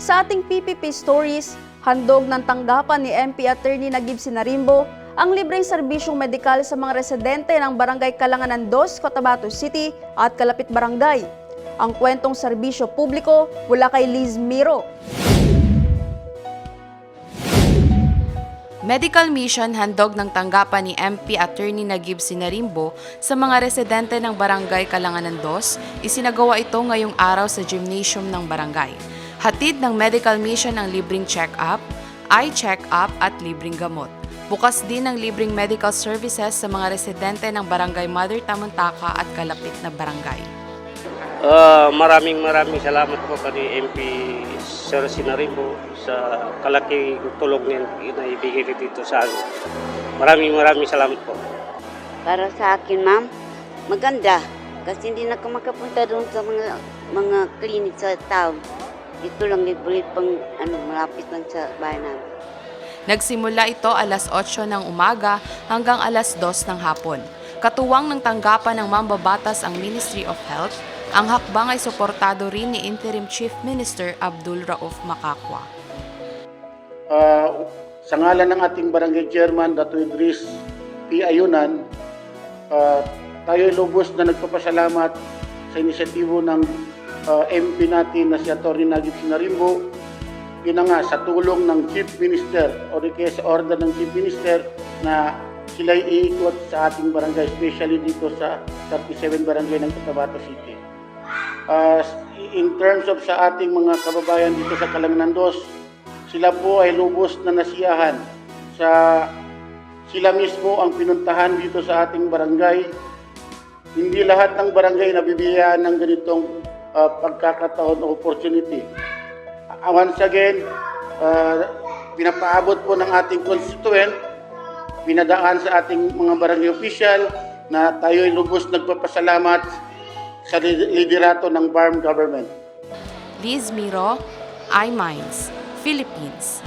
Sa ating PPP Stories, handog ng tanggapan ni MP Attorney Nagib Sinarimbo ang libreng serbisyong medikal sa mga residente ng Barangay Kalanganan 2, Cotabato City at Kalapit Barangay. Ang kwentong serbisyo publiko mula kay Liz Miro. Medical mission handog ng tanggapan ni MP Attorney Nagib Sinarimbo sa mga residente ng Barangay Kalanganan 2, isinagawa ito ngayong araw sa gymnasium ng barangay. Hatid ng medical mission ang libreng check-up, eye check-up at libreng gamot. Bukas din ang libreng medical services sa mga residente ng Barangay Mother Tamuntaka at kalapit na barangay. Ah, maraming maraming salamat po kay MP Sir Sinarimbo sa kalaking tulong niya na ibigay niya dito sa amin. Maraming maraming salamat po. Para sa akin, ma'am, maganda. Kasi hindi na ako makapunta doon sa mga mga clinic sa town. Dito lang libre pang ano, malapit lang sa bahay namin. Nagsimula ito alas 8 ng umaga hanggang alas 2 ng hapon. Katuwang ng tanggapan ng mambabatas ang Ministry of Health, ang hakbang ay suportado rin ni Interim Chief Minister Abdul Rauf Makakwa. Ah, sa ngalan ng ating barangay chairman, Dato Idris P. Ayunan, ah, tayo ay lubos na nagpapasalamat sa inisyatibo ng ah, MP natin na si Atty. Nagib Sinarimbo. Yun na nga, sa tulong ng Chief Minister o di kaya sa order ng Chief Minister na sila iikot sa ating barangay, especially dito sa 37 barangay ng Cotabato City. Ah, in terms of sa ating mga kababayan dito sa Kalanganan Dos, sila po ay lubos na nasiyahan sa sila mismo ang pinuntahan dito sa ating barangay. Hindi lahat ng barangay nabibiyaan ng ganitong ah, pagkakataon opportunity. Ah, once again, ah, pinapaabot po ng ating constituent, pinadaan sa ating mga barangay official na tayo ay lubos nagpapasalamat sa liderato ng BARM government. Liz Miro, iMinds, Philippines.